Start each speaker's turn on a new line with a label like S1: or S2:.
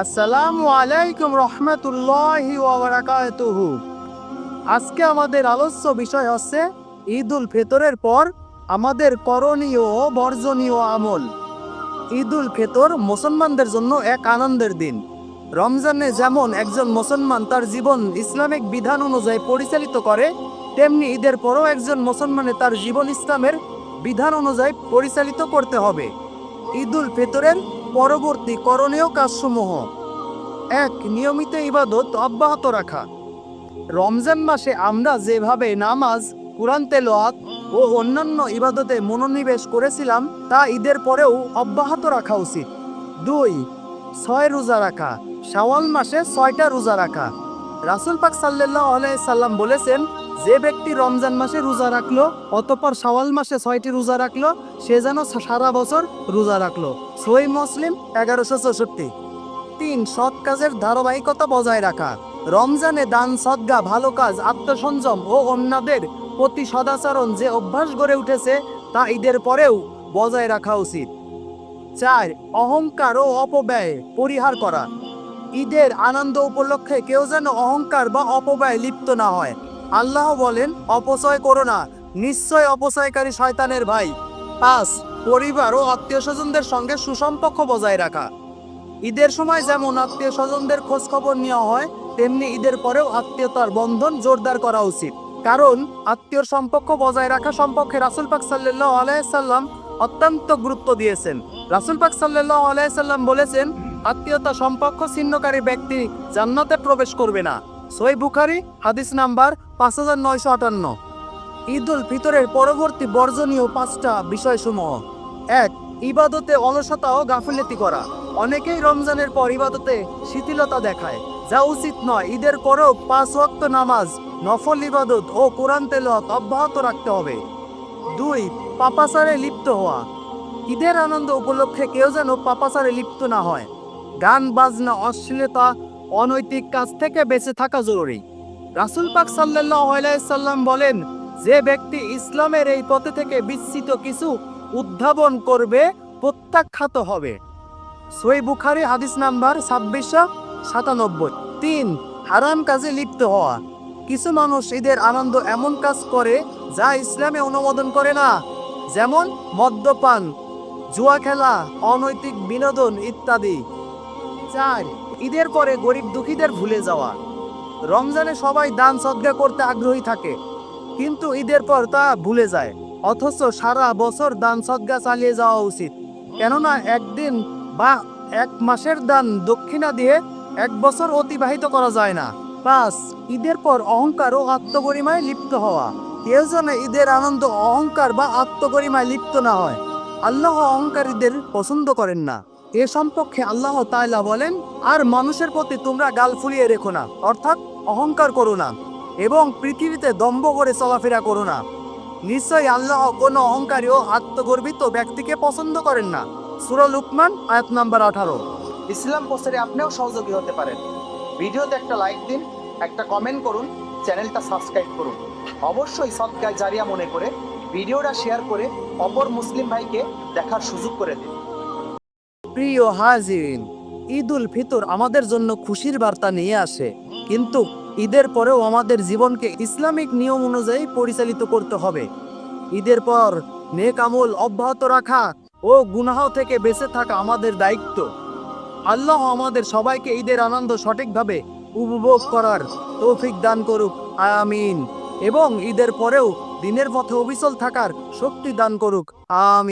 S1: আসসালামু আলাইকুম রহমতুল্লাহি ওয়াবারাকাতুহু আজকে আমাদের আলোচ্য বিষয় হচ্ছে ঈদ উল ফিতরের পর আমাদের করণীয় ও বর্জনীয় আমল। ঈদ উল ফিতর মুসলমানদের জন্য এক আনন্দের দিন। রমজানে যেমন একজন মুসলমান তার জীবন ইসলামিক বিধান অনুযায়ী পরিচালিত করে, তেমনি ঈদের পরও একজন মুসলমানে তার জীবন ইসলামের বিধান অনুযায়ী পরিচালিত করতে হবে। ঈদ উল ফিতরের পরবর্তী করণীয় কাজসমূহ। এক, নিয়মিত ইবাদত অব্যাহত রাখা। রমজান মাসে আমরা যেভাবে নামাজ, কোরআন তেলোয়াত ও অন্যান্য ইবাদতে মনোনিবেশ করেছিলাম, তা ঈদের পরেও অব্যাহত রাখা উচিত। দুই, ছয় রোজা রাখা। শাওয়াল মাসে ছয়টা রোজা রাখা। রাসুল পাক সাল্লাহ সাল্লাম বলেছেন যে ব্যক্তি রমজান মাসে রোজা রাখল, অতপর শাওয়াল মাসে ছয়টি রোজা রাখল, সে যেন সারা বছর রোজা রাখল। সই মুসলিম এগারোশো চৌষট্টি। তিন, সৎ কাজের ধারাবাহিকতা বজায় রাখা। রমজানে দান, সদ্গা, ভালো কাজ, আত্মসংযম ও অন্যদের প্রতি সদাচরণ যে অভ্যাস গড়ে উঠেছে, তা ঈদের পরেও বজায় রাখা উচিত। চার, অহংকার ও অপব্যয় পরিহার করা। ঈদের আনন্দ উপলক্ষে কেউ যেন অহংকার বা অপব্যয় লিপ্ত না হয়। আল্লাহ বলেন, অপচয় করো না। নিশ্চয় অপচয়কারী শয়তানের ভাই। পাঁচ, পরিবার ও আত্মীয় স্বজনদের সঙ্গে সুসম্পর্ক বজায় রাখা। ঈদের সময় যেমন আত্মীয় স্বজনদের খোঁজ খবর নেওয়া হয়, তেমনি ঈদের পরেও আত্মীয়তার বন্ধন জোরদার করা উচিত। কারণ আত্মীয় সম্পর্ক বজায় রাখা সম্পর্কে রাসুল পাক সাল্লাহ আলাইসাল্লাম অত্যন্ত গুরুত্ব দিয়েছেন। রাসুল পাক সাল্লাহ আলাইসাল্লাম বলেছেন, আত্মীয়তা সম্পর্ক ছিন্নকারী ব্যক্তি জান্নাতে প্রবেশ করবে না। সই বুখারি, হাদিস নাম্বার পাঁচ হাজার নয়শো আটান্ন। ঈদ উল ফিতরের পরবর্তী বর্জনীয় পাঁচটা বিষয়সমূহ। এক, ইবাদতে অলসতা ও গাফিলতি করা। অনেকেই রমজানের পর ইবাদতে শিথিলতা দেখায়, যা উচিত নয়। ঈদের পরেও পাঁচ ওয়াক্ত নামাজ, নফল ইবাদত ও কোরআন তেলত অব্যাহত রাখতে হবে। দুই, পাপাচারে লিপ্ত হওয়া। ঈদের আনন্দ উপলক্ষে কেউ যেন পাপাচারে লিপ্ত না হয়। গান, বাজনা, অশ্লীলতা অনৈতিক কাজ থেকে বেঁচে থাকা জরুরি। রাসুল পাক সাল্লাম বলেন, যে ব্যক্তি ইসলামের এই পথে থেকে বিচ্ছিত কিছু উদ্ভাবন করবে, প্রত্যাখ্যাত হবে। সই বুখারি হাদিস নাম্বার ছাব্বিশশো সাতানব্বই। তিন, হারাম কাজে লিপ্ত হওয়া। কিছু মানুষ ঈদের আনন্দ এমন কাজ করে, যা ইসলামে অনুমোদন করে না। যেমন মদ্যপান, জুয়া খেলা, অনৈতিক বিনোদন ইত্যাদি। চার ঈদের পরে গরিব দুঃখীদের ভুলে যাওয়া। রমজানে সবাই দান সদ্গা করতে আগ্রহী থাকে, কিন্তু ঈদের পর তা ভুলে যায়। অথচ সারা বছর দান সদ্গা চালিয়ে যাওয়া উচিত। কেননা একদিন বা এক মাসের দান দক্ষিণা দিয়ে এক বছর অতিবাহিত করা যায় না। পাঁচ ঈদের পর অহংকার ও আত্মগরিমায় লিপ্ত হওয়া। কেউ যেন ঈদের আনন্দ, অহংকার বা আত্মগরিমায় লিপ্ত না হয়। আল্লাহ অহংকারীদের পছন্দ করেন না। এ সম্পর্কে আল্লাহ তাআলা বলেন, আর মানুষের প্রতি তোমরা গাল ফুলিয়ে রেখো না, অর্থাৎ অহংকার করো না এবং পৃথিবীতে দম্ভ করে চলাফেরা করো না। নিশ্চয়ই আল্লাহ কোনো অহংকারী ও আত্মগর্বিত ব্যক্তিকে পছন্দ করেন না। সুরা লুকমান, আয়াত নাম্বার আঠারো। ইসলাম পোস্টারে আপনিও সহযোগী হতে পারেন। ভিডিওতে একটা লাইক দিন, একটা কমেন্ট করুন, চ্যানেলটা সাবস্ক্রাইব করুন। অবশ্যই সৎকায় জারিয়া মনে করে, ভিডিওটা শেয়ার করে অপর মুসলিম ভাইকে দেখার সুযোগ করে দিন। প্রিয় হাজিরিন ঈদ উল ফিতর আমাদের জন্য খুশির বার্তা নিয়ে আসে। কিন্তু ঈদের পরেও আমাদের জীবনকে ইসলামিক নিয়ম অনুযায়ী পরিচালিত করতে হবে। ঈদের পর নেক আমল অব্যাহত রাখা ও গুনাহ থেকে বেঁচে থাকা আমাদের দায়িত্ব। আল্লাহ আমাদের সবাইকে ঈদের আনন্দ সঠিকভাবে উপভোগ করার তৌফিক দান করুক। আমিন। এবং ঈদের পরেও দিনের পথে অবিচল থাকার শক্তি দান করুক। আমিন।